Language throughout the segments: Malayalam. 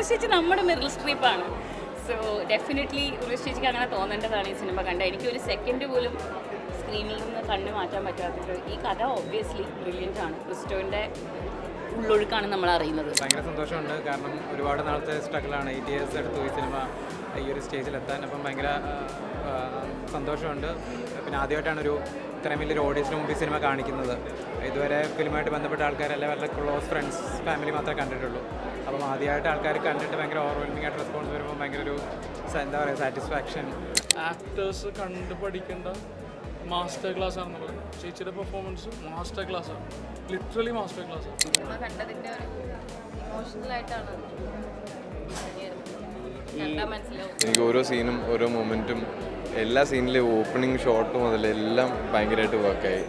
ഉർവശിച്ച് നമ്മുടെ മെറിൽ സ്ട്രീപ്പാണ് സോ ഡെഫിനറ്റ്ലി ഉർവശിക്ക് അങ്ങനെ തോന്നേണ്ടതാണ് ഈ സിനിമ കണ്ട. എനിക്ക് ഒരു സെക്കൻഡ് പോലും സ്ക്രീനിൽ നിന്ന് കണ്ണ് മാറ്റാൻ പറ്റാത്തത് ഈ കഥ ഒബ്വിയസ്ലി ബ്രില്യന്റ് ആണ്. ക്രിസ്റ്റോവിന്റെ ഉള്ളൊഴുക്കാണ് നമ്മൾ അറിയുന്നത്. ഭയങ്കര സന്തോഷമുണ്ട്. കാരണം ഒരുപാട് നാളത്തെ സ്ട്രഗിളാണ് എയ്റ്റ് ഇയേഴ്സ് എടുത്തു ഈ സിനിമ ഈ ഒരു സ്റ്റേജിലെത്താൻ അപ്പം ഭയങ്കര സന്തോഷമുണ്ട്. പിന്നെ ആദ്യമായിട്ടാണ് ഒരു ഇത്രയും വലിയൊരു ഓഡിയൻസിന് മുമ്പ് ഈ സിനിമ കാണിക്കുന്നത്. ഇതുവരെ ഫിലിമായിട്ട് ബന്ധപ്പെട്ട ആൾക്കാരല്ല വളരെ ക്ലോസ് ഫ്രണ്ട്സ് ഫാമിലി മാത്രമേ കണ്ടിട്ടുള്ളൂ. അപ്പം ആദ്യമായിട്ട് ആൾക്കാർ കണ്ടിട്ട് ഭയങ്കര ഓവർവെൽമിംഗ് ആയിട്ട് റെസ്പോൺസ് വരുമ്പോൾ ഭയങ്കര ഒരു എന്താ പറയുക സാറ്റിസ്ഫാക്ഷൻ ആക്ടേഴ്സ് കണ്ട് പഠിക്കേണ്ട മാസ്റ്റർ ക്ലാസ് ആണെന്ന് പറയുന്നത് ചേച്ചിയുടെ പെർഫോമൻസ് മാസ്റ്റർ ക്ലാസ് ആണ്. ലിറ്ററലി മാസ്റ്റർ ക്ലാസ് ആണ്. എനിക്ക് ഓരോ സീനും ഓരോ മൊമെന്റും എല്ലാ സീനിലും ഓപ്പണിംഗ് ഷോട്ട് മുതൽ എല്ലാം ഭയങ്കരമായിട്ട് വർക്കായി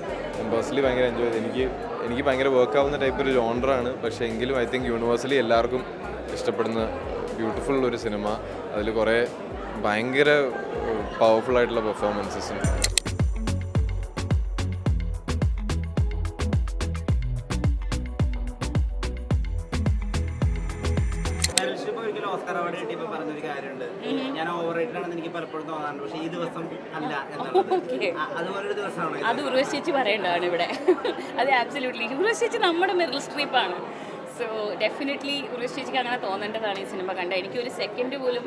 പേഴ്സണലി ഭയങ്കര എൻജോയ് ചെയ്തു. എനിക്ക് എനിക്ക് ഭയങ്കര വർക്കാവുന്ന ടൈപ്പ് ഒരു ജോണറാണ് പക്ഷേ എങ്കിലും ഐ തിങ്ക് യൂണിവേഴ്സലി എല്ലാവർക്കും ഇഷ്ടപ്പെടുന്ന ബ്യൂട്ടിഫുൾ ഒരു സിനിമ അതിൽ കുറേ ഭയങ്കര പവർഫുൾ ആയിട്ടുള്ള പെർഫോമൻസസും മെറിൽഷിപ്പ് ഒരിക്കലും ഓസ്കർ അവാർഡ് കിട്ടിയപ്പോ പറഞ്ഞൊരു കാര്യമുണ്ട്. ഞാൻ ഓവർ റേറ്റഡ് ആണെന്ന് എനിക്ക് പലപ്പോഴും തോന്നാറുണ്ട്. പക്ഷെ ഈ ദിവസം അല്ല അതുപോലൊരു ദിവസമാണ് അത് ഉർവശിച്ച് പറയേണ്ടതാണ് ഇവിടെ. അത് ആബ്സല്യൂട്ട്ലി ഉർവശിച്ച് നമ്മുടെ മെറിൽ സ്ട്രീപ്പാണ് സോ ഡെഫിനറ്റ്ലി ഉർവശിച്ചിക്ക് അങ്ങനെ തോന്നേണ്ടതാണ് ഈ സിനിമ കണ്ട. എനിക്ക് ഒരു സെക്കൻഡ് പോലും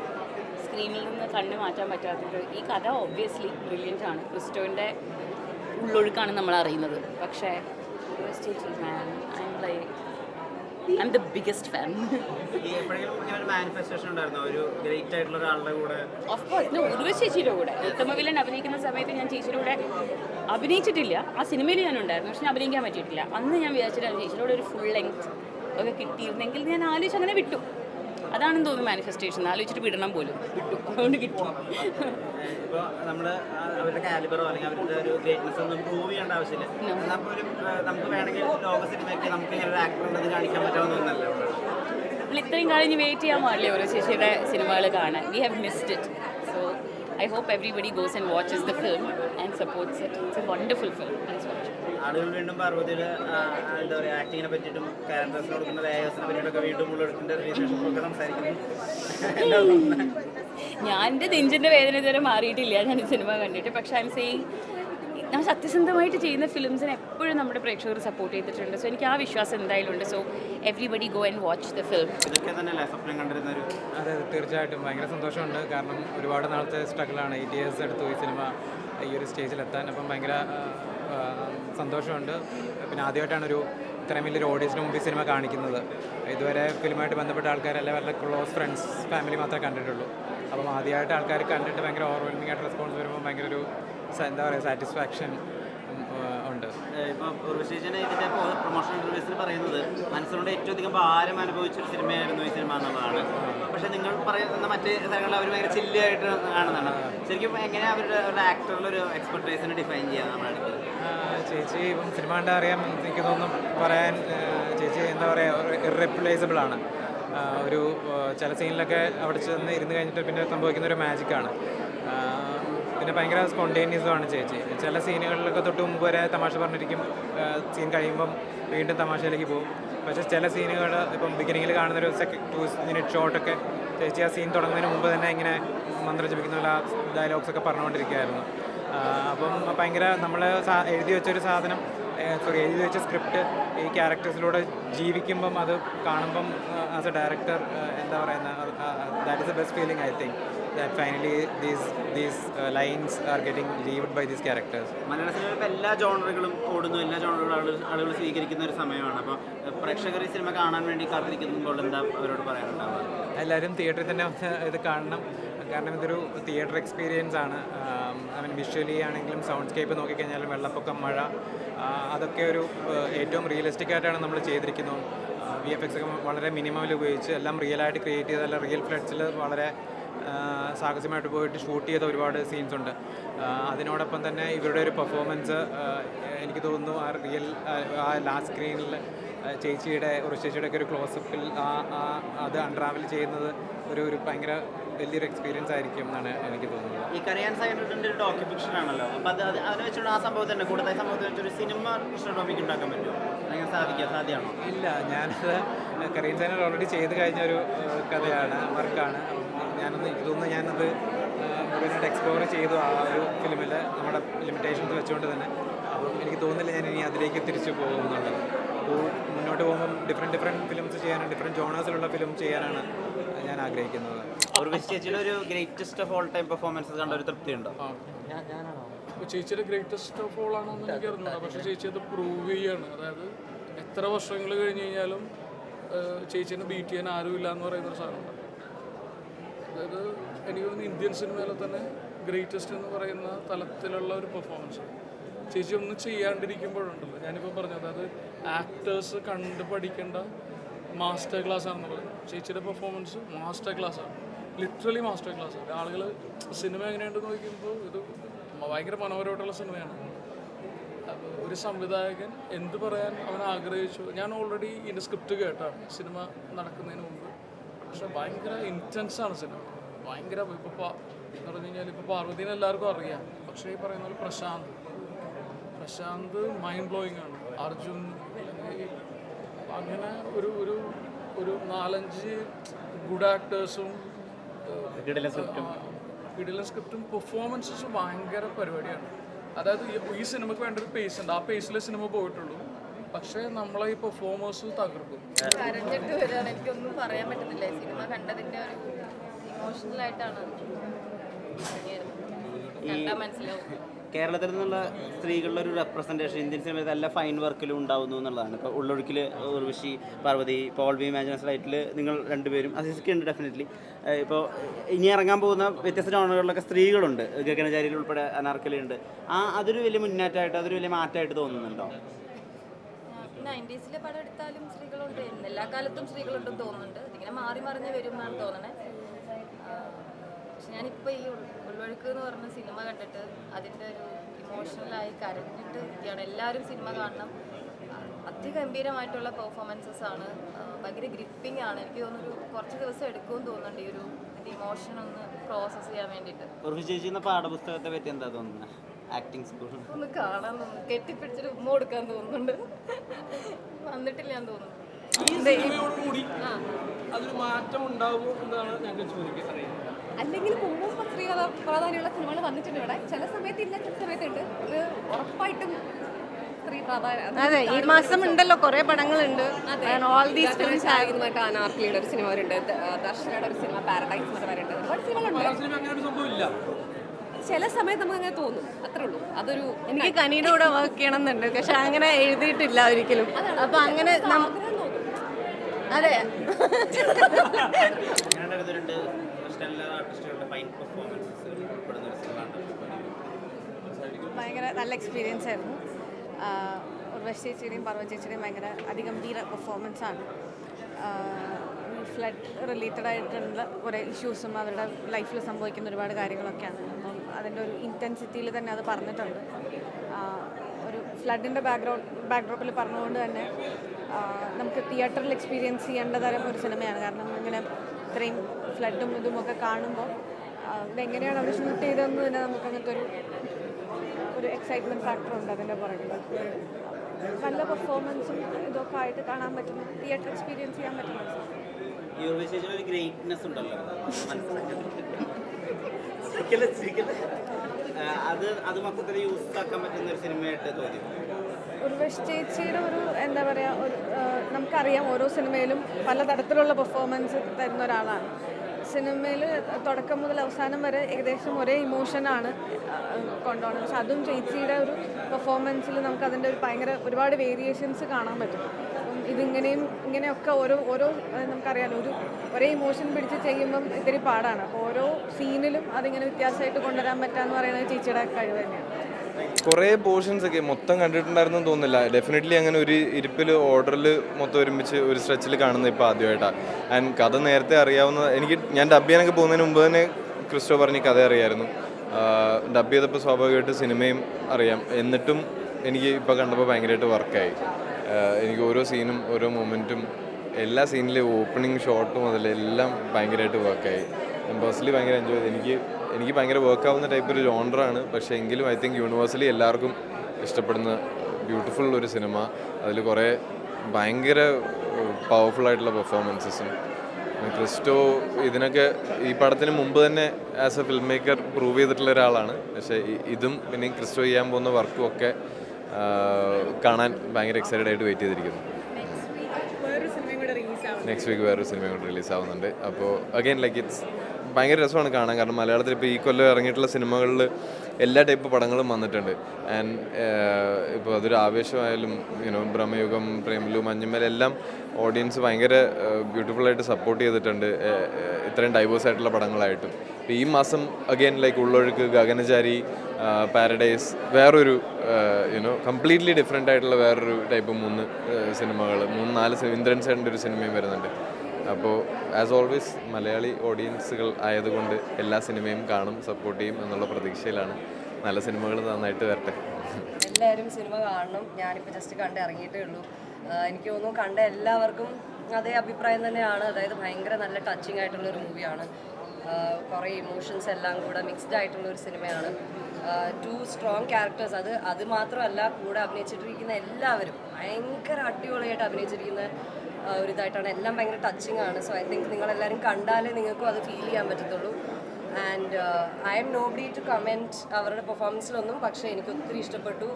സ്ക്രീനിൽ നിന്ന് കണ്ണ് മാറ്റാൻ പറ്റാത്തത് ഈ കഥ ഒബ്വിയസ്ലി ബ്രില്യന്റ് ആണ്. ക്രിസ്റ്റോവിന്റെ ഉള്ളൊഴുക്കാണ് നമ്മൾ അറിയുന്നത്. പക്ഷേ I'm like I'm the biggest fan ഒരാളുടെ കൂടെ? ഉത്തമവില്ലൻ അഭിനയിക്കുന്ന സമയത്ത് ഞാൻ ചേച്ചിയുടെ കൂടെ അഭിനയിച്ചിട്ടില്ല. ആ സിനിമയിൽ ഞാൻ ഉണ്ടായിരുന്നു പക്ഷെ ഞാൻ അഭിനയിക്കാൻ പറ്റിയിട്ടില്ല. അന്ന് ഞാൻ വിചാരിച്ചിട്ടാണ് ചേച്ചിയുടെ കൂടെ ഒരു ഫുൾ ലെങ്ത് ഒക്കെ കിട്ടിയിരുന്നെങ്കിൽ ഞാൻ ആലോചിച്ച് അങ്ങനെ വിട്ടു. അതാണെന്ന് തോന്നുന്നു മാനിഫെസ്റ്റേഷൻ ആലോചിച്ചിട്ട് വിടണം പോലും. വിട്ടു അതുകൊണ്ട് കിട്ടും. അവരുടെ കാലിബറോ അല്ലെങ്കിൽ അവരുടെ ഒരു ഗ്രേറ്റ്നെസ് ഒന്നും പ്രൂവ് ചെയ്യേണ്ട ആവശ്യമില്ല. നമുക്ക് വേണമെങ്കിൽ ലോക സിനിമയ്ക്ക് നമുക്ക് ഇങ്ങനെ ഒരു ആക്ടർ ഉണ്ടെന്ന് കാണിക്കാൻ നമ്മൾ ഇത്രയും കഴിഞ്ഞ് വെയിറ്റ് ചെയ്യാൻ പാടില്ലേ ഓരോ ശേഷിയുടെ സിനിമകൾ കാണാൻ? We have missed it so I hope everybody goes and watches the film and supports it it's a wonderful film ആളുകൾ വീണ്ടും പാർവതിയുടെ എന്താ പറയുക ആക്ടിങ്ങിനെ പറ്റിയിട്ടും ക്യാരക്ടേഴ്സിന് കൊടുക്കുന്ന ലേയേഴ്സിനെ പറ്റിയിട്ടൊക്കെ വീണ്ടും ഉള്ളെടുത്തിന്റെ റിലേഷൻഷിപ്പൊക്കെ സംസാരിക്കുന്നു? ഞാൻ എന്റെ നെഞ്ചിന്റെ വേദന ഇതുവരെ മാറിയിട്ടില്ല. ഞാൻ ഈ സിനിമ കണ്ടിട്ട്. പക്ഷേ ഐ സെയിങ് ഞാൻ സത്യസന്ധമായിട്ട് ചെയ്യുന്ന ഫിലിംസിനെ എപ്പോഴും നമ്മുടെ പ്രേക്ഷകർ സപ്പോർട്ട് ചെയ്തിട്ടുണ്ട്. സോ എനിക്ക് ആ വിശ്വാസം എന്തായാലും ഉണ്ട്. So everybody go and watch the film അതെ തീർച്ചയായിട്ടും. ഭയങ്കര സന്തോഷമുണ്ട്. കാരണം ഒരുപാട് നാളത്തെ സ്ട്രഗിളാണ് എയ്റ്റ് ഇയേഴ്സ് എടുത്തു ഈ സിനിമ ഈ ഒരു സ്റ്റേജിലെത്താൻ അപ്പം ഭയങ്കര സന്തോഷമുണ്ട്. പിന്നെ ആദ്യമായിട്ടാണ് ഒരു ഇത്രയും വലിയൊരു ഓഡിയൻസിന് മുമ്പ് സിനിമ കാണിക്കുന്നത്. ഇതുവരെ ഫിലിമായിട്ട് ബന്ധപ്പെട്ട ആൾക്കാരല്ല വളരെ ക്ലോസ് ഫ്രണ്ട്സ് ഫാമിലി മാത്രമേ കണ്ടിട്ടുള്ളൂ. അപ്പം ആദ്യമായിട്ട് ആൾക്കാർ കണ്ടിട്ട് ഭയങ്കര ഓവർവെൽമിംഗ് ആയിട്ട് റെസ്പോൺസ് വരുമ്പോൾ ഭയങ്കര ഒരു എന്താ പറയുക സാറ്റിസ്ഫാക്ഷൻ ഉണ്ട്. ഇപ്പോൾ ഉർവശേഷന് ഇതിന്റെ പ്രൊമോഷൻ ഇന്റർവ്യൂസിൽ പറയുന്നത് മനസ്സിലൂടെ ഏറ്റവും അധികം ഭാരം അനുഭവിച്ചൊരു സിനിമയായിരുന്നു ഈ സിനിമ എന്നുള്ളതാണ്. പക്ഷേ നിങ്ങൾ പറയുന്ന മറ്റ് സ്ഥലങ്ങളിൽ അവർ ഭയങ്കര ചില്ലായിട്ട് കാണുന്നതാണ്. ശരിക്കും എങ്ങനെ അവരുടെ അവരുടെ ആക്ടറിലൊരു എക്സ്പെർട്ടൈസിനെ ഡിഫൈൻ ചെയ്യാൻ നമ്മുടെ ചേച്ചി ഇപ്പം സിനിമ കണ്ടാൽ അറിയാം എനിക്ക് തോന്നുന്നു പറയാൻ ചേച്ചി എന്താ പറയുക ഇറപ്ലേസബിൾ ആണ്. ഒരു ചില സീനിലൊക്കെ അവിടെ ചെന്ന് ഇരുന്ന് കഴിഞ്ഞിട്ട് പിന്നെ സംഭവിക്കുന്ന ഒരു മാജിക്കാണ് പിന്നെ ഭയങ്കര സ്പോണ്ടേനിയസുമാണ് ചേച്ചി. ചില സീനുകളിലൊക്കെ തൊട്ട് മുമ്പ് വരെ തമാശ പറഞ്ഞിരിക്കും. സീൻ കഴിയുമ്പം വീണ്ടും തമാശയിലേക്ക് പോകും. പക്ഷേ ചില സീനുകൾ ഇപ്പം ബിഗിനിങ്ങിൽ കാണുന്ന ഒരു സെക്കൻഡ് ടു മിനിറ്റ് ഷോട്ടൊക്കെ ചേച്ചി ആ സീൻ തുടങ്ങുന്നതിന് മുമ്പ് തന്നെ ഇങ്ങനെ മന്ത്രം ജപിക്കുന്ന ആ ഡയലോഗ്സ് ഒക്കെ പറഞ്ഞുകൊണ്ടിരിക്കുകയായിരുന്നു. അപ്പം ഭയങ്കര നമ്മൾ എഴുതി വെച്ചൊരു സാധനം സോറി എഴുതി വെച്ച സ്ക്രിപ്റ്റ് ഈ ക്യാരക്ടേഴ്സിലൂടെ ജീവിക്കുമ്പം അത് കാണുമ്പം ആസ് എ ഡയറക്ടർ എന്താ പറയുന്നത് that is a best feeling I think that finally these these lines are getting lived by these characters Malayala cinema ഇപ്പോൾ എല്ലാ ജോണറുകളും ഓടുന്നു എല്ലാ ജോണറുകളും ആളുകൾ ആളുകൾ സ്വീകരിക്കുന്ന ഒരു സമയമാണ്. അപ്പോൾ പ്രേക്ഷകർ ഈ സിനിമ കാണാൻ വേണ്ടി കാത്തിരിക്കുമ്പോൾ എന്താ അവരോട് പറയാനുണ്ടാവുക? എല്ലാവരും തിയേറ്ററിൽ തന്നെ വന്ന് ഇത് കാണണം. കാരണം ഇതൊരു തിയേറ്റർ എക്സ്പീരിയൻസ് ആണ്. ഐ മീൻ വിഷ്വലി ആണെങ്കിലും സൗണ്ട്സ്കേപ്പ് നോക്കിക്കഴിഞ്ഞാലും വെള്ളപ്പൊക്കം മഴ അതൊക്കെ ഒരു ഏറ്റവും റിയലിസ്റ്റിക് ആയിട്ടാണ് നമ്മൾ ചെയ്തിരിക്കുന്നത്. വി എഫ് എക്സ് ഒക്കെ വളരെ മിനിമമിൽ ഉപയോഗിച്ച് എല്ലാം റിയലായിട്ട് ക്രിയേറ്റ് ചെയ്തല്ല റിയൽ ഫ്ലഡ്സിൽ വളരെ സാഹസികമായിട്ട് പോയിട്ട് ഷൂട്ട് ചെയ്ത ഒരുപാട് സീൻസ് ഉണ്ട്. അതിനോടൊപ്പം തന്നെ ഇവരുടെ ഒരു പെർഫോമൻസ് എനിക്ക് തോന്നുന്നു ആ റിയൽ ആ ലാസ്റ്റ് സ്ക്രീനിൽ ചേച്ചിയുടെ ഒരു ചേച്ചിയുടെ ഒക്കെ ഒരു ക്ലോസപ്പിൽ ആ അത് അൺട്രാവൽ ചെയ്യുന്നത് ഒരു ഒരു ഭയങ്കര വലിയൊരു എക്സ്പീരിയൻസ് ആയിരിക്കും എന്നാണ് എനിക്ക് തോന്നുന്നത്. ഈ കരയാൻ സൈനറ്റിന്റെ ഒരു ഡോക്യു ഫിക്ഷൻ ആണല്ലോ. അപ്പോൾ അത് അത് അതിനെ വെച്ചുകൊണ്ട് ആ സംഭവം തന്നെ കൂടുതൽ സംഭവത്തെ വെച്ചൊരു സിനിമ ഫിക്ഷൻ ടോപ്പിക് ഉണ്ടാക്കാൻ പറ്റുമോ? അങ്ങനെ സാധിക്കുക സാധ്യമാണോ? ഇല്ല ഞാനത് കരീം ചാനൽ ഓൾറെഡി ചെയ്ത് കഴിഞ്ഞ ഒരു കഥയാണ് വർക്കാണ്. ഞാനൊന്ന് എനിക്ക് തോന്നുന്നു ഞാനത് മുഴുവനായിട്ട് എക്സ്പ്ലോർ ചെയ്തു ആ ഒരു ഫിലിമിൽ നമ്മുടെ ലിമിറ്റേഷൻസ് വെച്ചുകൊണ്ട് തന്നെ. അപ്പം എനിക്ക് തോന്നുന്നില്ല ഞാൻ ഇനി അതിലേക്ക് തിരിച്ചു പോകും എന്നുള്ളത്. അപ്പോൾ മുന്നോട്ട് പോകുമ്പം ഡിഫറെന്റ് ഡിഫറെന്റ് ഫിലിംസ് ചെയ്യാനാണ് ഡിഫറെന്റ് ജോണേഴ്സിലുള്ള ഫിലിം ചെയ്യാനാണ് ഞാൻ ആഗ്രഹിക്കുന്നത്. ഒരു greatest of all time performance കണ്ട ഒരു തൃപ്തി ഉണ്ടോ ചേച്ചിയുടെ ഗ്രേറ്റസ്റ്റ് ഓഫ് ഓൾ ആണോ എന്ന് എനിക്ക് അറിഞ്ഞൂടാ പക്ഷേ ചേച്ചി അത് പ്രൂവ് ചെയ്യാണ്. അതായത് എത്ര വർഷങ്ങൾ കഴിഞ്ഞ് കഴിഞ്ഞാലും ചേച്ചീനെ ബീറ്റ് ചെയ്യാൻ ആരുമില്ല എന്ന് പറയുന്ന ഒരു സാധനമുണ്ട്. അതായത് എനിക്ക് തോന്നുന്നു ഇന്ത്യൻ സിനിമയിലെ തന്നെ ഗ്രേറ്റസ്റ്റ് എന്ന് പറയുന്ന തലത്തിലുള്ള ഒരു പെർഫോമൻസ് ചേച്ചി ഒന്നും ചെയ്യാണ്ടിരിക്കുമ്പോഴുണ്ടല്ലോ. ഞാനിപ്പോൾ പറഞ്ഞു അതായത് ആക്ടേഴ്സ് കണ്ട് പഠിക്കേണ്ട മാസ്റ്റർ ക്ലാസ് ആണെന്ന് പറയുന്നത്. ചേച്ചിയുടെ പെർഫോമൻസ് മാസ്റ്റർ ക്ലാസ് ആണ്. ലിറ്ററലി മാസ്റ്റർ ക്ലാസ് ആണ്. ആളുകൾ സിനിമ എങ്ങനെയുണ്ടെന്ന് നോക്കുമ്പോൾ ഇത് ഭയങ്കര മനോഹരമായിട്ടുള്ള സിനിമയാണ്. ഒരു സംവിധായകൻ എന്ത് പറയാൻ അവൻ ആഗ്രഹിച്ചു? ഞാൻ ഓൾറെഡി ഇതിന്റെ സ്ക്രിപ്റ്റ് കേട്ടാണ്. സിനിമ നടക്കുന്നതിന് മുമ്പ്. പക്ഷെ ഭയങ്കര ഇന്റൻസ് ആണ് സിനിമ. ഭയങ്കര ഇപ്പോൾ എന്ന് പറഞ്ഞു കഴിഞ്ഞാൽ ഇപ്പോൾ പാർവതീനെ എല്ലാവർക്കും അറിയാം. പക്ഷേ ഈ പറയുന്ന പോലെ പ്രശാന്ത്. പ്രശാന്ത് മൈൻഡ് ബ്ലോയിങ് ആണ്. അർജുൻ അങ്ങനെ ഒരു ഒരു ഒരു നാലഞ്ച് ഗുഡ് ആക്ടേഴ്സും കിടിലൻ സ്ക്രിപ്റ്റും പെർഫോമൻസസും ഭയങ്കര പരിപാടിയാണ്. അതായത് ഈ- സിനിമക്ക് സിനിമയ്ക്ക് വേണ്ട ഒരു പേസ് ഉണ്ട്. ആ പേസിലെ സിനിമ പോയിട്ടുള്ളൂ. പക്ഷെ നമ്മളെ ഈ പെർഫോമേഴ്സ് തകർക്കും. കരഞ്ഞിട്ട് വരികയാണ് എനിക്കൊന്നും പറയാൻ പറ്റുന്നില്ല. ഈ സിനിമ കണ്ടതിന്റെ ഒരു ഇമോഷണൽ ആയിട്ടാണ്. കണ്ടാൽ മനസ്സിലാവും. കേരളത്തിൽ നിന്നുള്ള സ്ത്രീകളുടെ ഒരു റെപ്രസെന്റേഷൻ ഇന്ത്യൻ സിനിമയിൽ നല്ല ഫൈൻ വർക്കിലും ഉണ്ടാവുന്നു എന്നുള്ളതാണ്. ഇപ്പോൾ ഉള്ളൊഴുക്കിൽ ഉർവശി പാർവതി പോൾ ബി ഇമാജിനസ് ലൈറ്റിൽ നിങ്ങൾ രണ്ടുപേരും അസിസ്റ്റുണ്ട് ഡെഫിനറ്റ്ലി ഇപ്പോൾ ഇനി ഇറങ്ങാൻ പോകുന്ന വ്യത്യസ്ത ജോണുകളിലൊക്കെ സ്ത്രീകളുണ്ട്. ഗഗനചാരിയിൽ ഉൾപ്പെടെ അനാർക്കലി ഉണ്ട് ആ അതൊരു വലിയ മുന്നേറ്റമായിട്ട് അതൊരു വലിയ മാറ്റമായിട്ട് തോന്നുന്നുണ്ടോ? നയന്റീസിലെ പടം എടുത്താലും സ്ത്രീകളുണ്ട്. എല്ലാ കാലത്തും സ്ത്രീകളുണ്ടെന്ന് തോന്നുന്നുണ്ട്. ഇതിങ്ങനെ മാറി മറിഞ്ഞ് വരും എന്നാണ് തോന്നണേ. പക്ഷെ ഞാനിപ്പോൾ ഈ ഉള്ളൊഴുക്ക് എന്ന് പറഞ്ഞ സിനിമ കണ്ടിട്ട് അതിന്റെ ഒരു ഇമോഷണലായി കരഞ്ഞിട്ട് ഇരിക്കുകയാണ്. എല്ലാവരും സിനിമ കാണണം. അതിഗംഭീരമായിട്ടുള്ള പെർഫോമൻസസ് ആണ്. ഭയങ്കര ഗ്രിപ്പിംഗ് ആണ്. എനിക്ക് തോന്നുന്നു കുറച്ച് ദിവസം എടുക്കുമെന്ന് തോന്നുന്നുണ്ട് ഈ ഒരു ഇമോഷൻ ഒന്ന് പ്രോസസ് ചെയ്യാൻ വേണ്ടിയിട്ട്. പാഠപുസ്തകത്തെ പറ്റി എന്താ തോന്നുന്നത് ആക്ടിങ് സ്കൂൾ ഒന്ന് കാണാൻ തോന്നുന്നു. കെട്ടിപ്പിടിച്ചിട്ട് ഉമ്മ കൊടുക്കാൻ തോന്നുന്നുണ്ട്. വന്നിട്ടില്ല ഞാൻ തോന്നുന്നു. സിനിമയോടുകൂടി അതൊരു മാറ്റം ഉണ്ടാവുമോ എന്നാണ് ഞങ്ങൾക്ക് ചോദിക്കാൻ അല്ലെങ്കിൽ മുമ്പും സ്ത്രീ പ്രാധാന്യമുള്ള സിനിമകൾ വന്നിട്ടുണ്ട് ഇവിടെ. ചില സമയത്ത് ഇല്ല ചില സമയത്തുണ്ട്. ഇത് ഉറപ്പായിട്ടും സ്ത്രീ പ്രാധാന്യം അതെ ഈ മാസം ഉണ്ടല്ലോ കുറെ പടങ്ങളുണ്ട്. ഓൾ ദീസ് ഫിലിംസ് ആയിരുന്നു അനാർക്കിയുടെ ഒരു സിനിമ വരുന്നുണ്ട്. ദർശനയുടെ ഒരു സിനിമ പാരഡൈസ് ഒരുപാട് സിനിമകളുണ്ട്. ചില സമയത്ത് നമുക്ക് അങ്ങനെ തോന്നും. അത്രേ ഉള്ളൂ. അതൊരു എനിക്ക് കനിയുടെ കൂടെ വർക്ക് ചെയ്യണം എന്നുണ്ട് പക്ഷെ അങ്ങനെ എഴുതിയിട്ടില്ല ഒരിക്കലും. അപ്പൊ അങ്ങനെ സിനിമ ഭയങ്കര നല്ല എക്സ്പീരിയൻസ് ആയിരുന്നു. ഉർവശ ചേച്ചിയുടെയും പർവ ചേച്ചിയുടെയും ഭയങ്കര അതിഗംഭീര പെർഫോമൻസ് ആണ്. ഫ്ലഡ് റിലേറ്റഡ് ആയിട്ടുള്ള കുറേ ഇഷ്യൂസും അവരുടെ ലൈഫിൽ സംഭവിക്കുന്ന ഒരുപാട് കാര്യങ്ങളൊക്കെയാണ്. അതിന്റെ ഒരു ഇന്റൻസിറ്റിയിൽ തന്നെ അത് പറഞ്ഞിട്ടുണ്ട്. ഒരു ഫ്ലഡിന്റെ ബാക്ക്ഗ്രൗണ്ട് ബാക്ക്ഡ്രോപ്പിൽ പറഞ്ഞുകൊണ്ട് തന്നെ നമുക്ക് തിയേറ്ററിൽ എക്സ്പീരിയൻസ് ചെയ്യേണ്ട തരം ഒരു സിനിമയാണ്. കാരണം ഇങ്ങനെ ഇത്രയും ഫ്ലഡും ഇതുമൊക്കെ കാണുമ്പോൾ ഇതെങ്ങനെയാണ് അവർ ഷൂട്ട് ചെയ്തതെന്ന് തന്നെ നമുക്ക് അങ്ങനത്തെ ഒരു ഒരു എക്സൈറ്റ്മെന്റ് ഫാക്ടർ ഉണ്ട് അതിന്റെ പുറകിൽ നല്ല പെർഫോമൻസും ഇതൊക്കെ ആയിട്ട് കാണാൻ പറ്റുന്ന തിയേറ്റർ എക്സ്പീരിയൻസ് ചെയ്യാൻ പറ്റുന്ന ഗ്രേറ്റ്നെസ് ഉണ്ടല്ലോ. അത് അത് മൊത്തത്തിൽ യൂസ് ആക്കാൻ പറ്റുന്ന ഒരു സിനിമയായിട്ട് തോന്നി. ഉർവശ് ചേച്ചിയുടെ ഒരു എന്താ പറയുക ഒരു നമുക്കറിയാം ഓരോ സിനിമയിലും പലതരത്തിലുള്ള പെർഫോമൻസ് തരുന്ന ഒരാളാണ്. സിനിമയിൽ തുടക്കം മുതൽ അവസാനം വരെ ഏകദേശം ഒരേ ഇമോഷനാണ് കൊണ്ടുപോകുന്നത് പക്ഷെ അതും ചേച്ചിയുടെ ഒരു പെർഫോമൻസിൽ നമുക്ക് അതിന്റെ ഒരു ഭയങ്കര ഒരുപാട് വേരിയേഷൻസ് കാണാൻ പറ്റും. ഇതിങ്ങനെയും ഇങ്ങനെയൊക്കെ ഓരോ ഓരോ നമുക്കറിയാലോ ഒരു ഒരേ ഇമോഷൻ പിടിച്ച് ചെയ്യുമ്പം ഇത്തിരി പാടാണ്. അപ്പോൾ ഓരോ സീനിലും അതിങ്ങനെ വ്യത്യാസമായിട്ട് കൊണ്ടുവരാൻ പറ്റാന്ന് പറയുന്നത് ചേച്ചിയുടെ കഴിവ് തന്നെയാണ്. കുറേ പോർഷൻസ് ഒക്കെ മൊത്തം കണ്ടിട്ടുണ്ടായിരുന്നു തോന്നുന്നില്ല. ഡെഫിനറ്റ്ലി അങ്ങനെ ഒരു ഇരിപ്പിൽ ഓർഡറിൽ മൊത്തം ഒരുമിച്ച് ഒരു സ്ട്രെച്ചിൽ കാണുന്നത് ഇപ്പോൾ ആദ്യമായിട്ടാണ് ആൻഡ് കഥ നേരത്തെ അറിയാവുന്ന എനിക്ക് ഞാൻ ഡബ് ചെയ്യാനൊക്കെ പോകുന്നതിന് മുമ്പ് തന്നെ ക്രിസ്റ്റോ പറഞ്ഞ് കഥ അറിയായിരുന്നു. ഡബ് ചെയ്തപ്പോൾ സ്വാഭാവികമായിട്ട് സിനിമയും അറിയാം. എന്നിട്ടും എനിക്ക് ഇപ്പോൾ കണ്ടപ്പോൾ ഭയങ്കരമായിട്ട് വർക്കായി എനിക്ക് ഓരോ സീനും ഓരോ മൊമെന്റും എല്ലാ സീനിലെ ഓപ്പണിംഗ് ഷോട്ട് മുതൽ എല്ലാം ഭയങ്കരമായിട്ട് വർക്കായി ഞാൻ പേഴ്സണലി ഭയങ്കര എൻജോയ് ചെയ്തു. എനിക്ക് എനിക്ക് ഭയങ്കര വർക്ക് ആവുന്ന ടൈപ്പ് ഒരു ജോണറാണ് പക്ഷേ എങ്കിലും ഐ തിങ്ക് യൂണിവേഴ്സലി എല്ലാവർക്കും ഇഷ്ടപ്പെടുന്ന ബ്യൂട്ടിഫുൾ ഒരു സിനിമ അതിൽ കുറേ ഭയങ്കര പവർഫുൾ ആയിട്ടുള്ള പെർഫോമൻസസും ക്രിസ്റ്റോ ഇതിനൊക്കെ ഈ പടത്തിന് മുമ്പ് തന്നെ as a film maker prove ചെയ്തിട്ടുള്ള ഒരാളാണ്. പക്ഷേ ഇതും പിന്നെ ക്രിസ്റ്റോ ചെയ്യാൻ പോകുന്ന വർക്കും ഒക്കെ കാണാൻ ഭയങ്കര എക്സൈറ്റഡ് ആയിട്ട് വെയിറ്റ് ചെയ്തിരിക്കുന്നു. നെക്സ്റ്റ് വീക്ക് വേറൊരു സിനിമയും കൂടെ റിലീസ് ആവുന്നുണ്ട്. അപ്പോൾ അഗൈൻ ലൈക്ക് ഇറ്റ്സ് ഭയങ്കര രസമാണ് കാണാൻ. കാരണം മലയാളത്തിൽ ഇപ്പോൾ ഈ കൊല്ലം ഇറങ്ങിയിട്ടുള്ള സിനിമകളിൽ എല്ലാ ടൈപ്പ് പടങ്ങളും വന്നിട്ടുണ്ട്. ആൻഡ് ഇപ്പോൾ അതൊരു ആവേശമായാലും യുനോ ബ്രഹ്മയുഗം പ്രേമലു മഞ്ഞുമൽ എല്ലാം ഓഡിയൻസ് ഭയങ്കര ബ്യൂട്ടിഫുൾ ആയിട്ട് സപ്പോർട്ട് ചെയ്തിട്ടുണ്ട്. ഇത്രയും ഡൈവേഴ്സ് ആയിട്ടുള്ള പടങ്ങളായിട്ടും. ഈ മാസം again like Ullozhukku Gaganachari Paradise വേറൊരു യുനോ കംപ്ലീറ്റ്ലി ഡിഫറെന്റ് ആയിട്ടുള്ള വേറൊരു ടൈപ്പ് മൂന്ന് സിനിമകൾ മൂന്ന് നാല് ഇന്ദ്രൻ സേണിന്റെ ഒരു സിനിമയും വരുന്നുണ്ട്. അപ്പോൾ ആസ് ഓൾവേസ് മലയാളി ഓഡിയൻസുകൾ ആയതുകൊണ്ട് എല്ലാ സിനിമയും കാണും സപ്പോർട്ട് ചെയ്യും എന്നുള്ള പ്രതീക്ഷയിലാണ്. നല്ല സിനിമകൾ നന്നായിട്ട് വരട്ടെ. എല്ലാവരും സിനിമ കാണണം. ഞാനിപ്പോൾ ജസ്റ്റ് കണ്ട് ഇറങ്ങിയിട്ടേ ഉള്ളൂ. എനിക്ക് തോന്നുന്നു കണ്ട എല്ലാവർക്കും അതേ അഭിപ്രായം തന്നെയാണ്. അതായത് ഭയങ്കര നല്ല ടച്ചിങ് ആയിട്ടുള്ള ഒരു മൂവിയാണ് കുറേ ഇമോഷൻസ് എല്ലാം കൂടെ മിക്സ്ഡ് ആയിട്ടുള്ള ഒരു സിനിമയാണ്. ടു സ്ട്രോങ് ക്യാരക്ടേഴ്സ് അത് അത് മാത്രമല്ല കൂടെ അഭിനയിച്ചിട്ടിരിക്കുന്ന എല്ലാവരും ഭയങ്കര അടിപൊളിയായിട്ട് അഭിനയിച്ചിരിക്കുന്ന ഒരു ഇതായിട്ടാണ്. എല്ലാം ഭയങ്കര ടച്ചിങ് ആണ്. സോ ഐ തിങ്ക് നിങ്ങളെല്ലാവരും കണ്ടാലേ നിങ്ങൾക്കും അത് ഫീൽ ചെയ്യാൻ പറ്റത്തുള്ളൂ. And I'm nobody to comment അവരുടെ പെർഫോമൻസിലൊന്നും പക്ഷേ എനിക്ക് ഒത്തിരി ഇഷ്ടപ്പെട്ടു.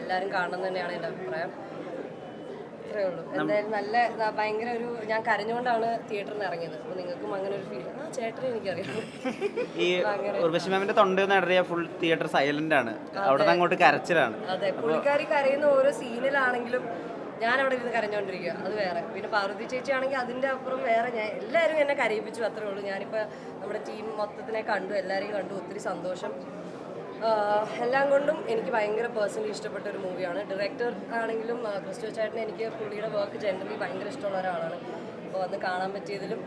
എല്ലാവരും കാണണം തന്നെയാണ് എന്റെ അഭിപ്രായം. ഇത്രയേ ഉള്ളൂ. എന്തായാലും നല്ല ഭയങ്കര ഒരു ഞാൻ കരഞ്ഞുകൊണ്ടാണ് തിയേറ്ററിൽ നിന്ന് ഇറങ്ങിയത്. അപ്പോൾ നിങ്ങൾക്കും അങ്ങനെ ഒരു ഫീൽ ആ ചേട്ടനെ എനിക്കറിയാം. ഉർവശി മാമിന്റെ തൊണ്ട നടറിയ ഫുൾ തിയേറ്റർ സൈലന്റ് ആണ്. അവിടെ അങ്ങോട്ട് കരച്ചിലാണ്. അതെ. പുള്ളിക്കാരി കരയുന്ന ഓരോ സീനിലാണെങ്കിലും ഞാൻ അവിടെ ഇരുന്ന് കരഞ്ഞുകൊണ്ടിരിക്കുക അത് വേറെ. പിന്നെ പാർവതി ചേച്ചി ആണെങ്കിൽ അതിന്റെ അപ്പുറം വേറെ ഞാൻ എല്ലാവരും എന്നെ കരയിപ്പിച്ചു അത്രേ ഉള്ളൂ. ഞാനിപ്പോൾ നമ്മുടെ ടീം മൊത്തത്തിനെ കണ്ടു എല്ലാവരെയും കണ്ടു. ഒത്തിരി സന്തോഷം. എല്ലാം കൊണ്ടും എനിക്ക് ഭയങ്കര പേഴ്സണലി ഇഷ്ടപ്പെട്ട ഒരു മൂവിയാണ് ഡയറക്ടർ ആണെങ്കിലും ക്രിസ്റ്റോ ചേട്ടൻ എനിക്ക് പുള്ളിയുടെ വർക്ക് ജനറലി ഭയങ്കര ഇഷ്ടമുള്ള ഒരാളാണ്. അപ്പോൾ വന്ന് കാണാൻ പറ്റിയതിലും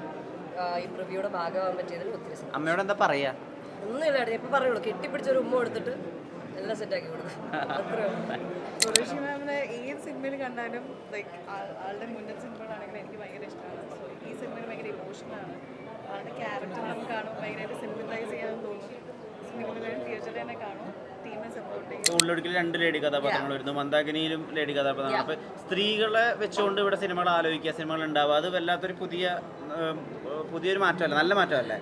ഈ പ്രിവ്യൂടെ ഭാഗമാകാൻ പറ്റിയതിലും ഒത്തിരി അമ്മയോട് എന്താ പറയാ? ഒന്നുമില്ല ഇപ്പം പറയുള്ളൂ. കെട്ടിപ്പിടിച്ചൊരു ഉമ്മ കൊടുത്തിട്ട് എല്ലാം സെറ്റാക്കി കൊടുക്കും സുരേഷ് മാമിനെ ഏത് സിനിമയിൽ കണ്ടാലും ലൈക്ക് ആളുടെ മുന്നത്തെ സിനിമകളാണെങ്കിൽ എനിക്ക് ഭയങ്കര ഇഷ്ടമാണ്. സോ ഈ സിനിമയിൽ ഭയങ്കര ഇമോഷണലാണ് ആളുടെ ക്യാരക്ടർ നമുക്ക് കാണുമ്പോൾ ഭയങ്കരമായിട്ട് സിമ്പിളൈസ് ചെയ്യാൻ തോന്നും. ഉള്ളൊടുക്കിൽ രണ്ട് ലേഡി കഥാപാത്രങ്ങൾ വരുന്നു. മന്ദാകിനിയിലും ലേഡി കഥാപാത്രങ്ങൾ. അപ്പൊ സ്ത്രീകളെ വെച്ചുകൊണ്ട് ഇവിടെ സിനിമകൾ ആലോചിക്കുക സിനിമകൾ ഉണ്ടാവുക അത് വല്ലാത്തൊരു പുതിയ പുതിയൊരു മാറ്റമല്ല? നല്ല മാറ്റമല്ലേ?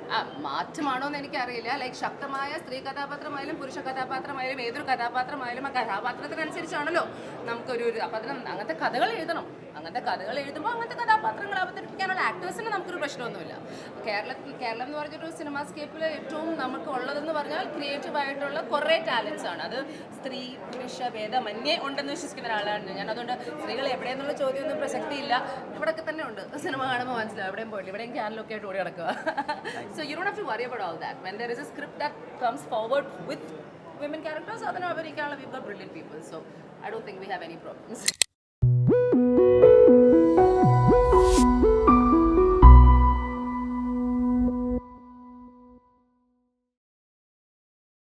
മാറ്റമാണോ എന്ന് എനിക്കറിയില്ല. ലൈക് ശക്തമായ സ്ത്രീ കഥാപാത്രമായാലും പുരുഷ കഥാപാത്രമായാലും ഏതൊരു കഥാപാത്രമായാലും ആ കഥാപാത്രത്തിനനുസരിച്ചാണല്ലോ നമുക്കൊരു അപ്പം അതിന് അങ്ങനത്തെ കഥകൾ എഴുതണം. അങ്ങനത്തെ കഥകൾ എഴുതുമ്പോൾ അങ്ങനത്തെ കഥാപാത്രങ്ങൾ അവതരിപ്പിക്കാനുള്ള ആക്ടേഴ്സിന് നമുക്കൊരു പ്രശ്നമൊന്നുമില്ല. കേരളത്തിൽ കേരളം എന്ന് പറഞ്ഞൊരു സിനിമാ സ്കേപ്പിൽ ഏറ്റവും നമുക്ക് ഉള്ളതെന്ന് പറഞ്ഞാൽ ക്രിയേറ്റീവ് ആയിട്ടുള്ള കുറേ ടാലൻസ് ആണ്. അത് സ്ത്രീ പുരുഷ ഭേദമന്യേ ഉണ്ടെന്ന് വിശ്വസിക്കുന്ന ഒരാളാണ് ഞാൻ. അതുകൊണ്ട് സ്ത്രീകൾ എവിടെയെന്നുള്ള ചോദ്യമൊന്നും പ്രസക്തിയില്ല. ഇവിടെയൊക്കെ തന്നെ ഉണ്ട്. സിനിമ കാണുമ്പോൾ മനസ്സിലാവും. എവിടെയും പോയില്ല ഇവിടെയും ക്യാനലൊക്കെ ആയിട്ട് ഓടി നടക്കുക so you don't have to worry about all that when there is a script that comes forward with women characters അതിനെ അഭിനയിക്കാനുള്ള വിവർ brilliant people so I Dr think we have any problems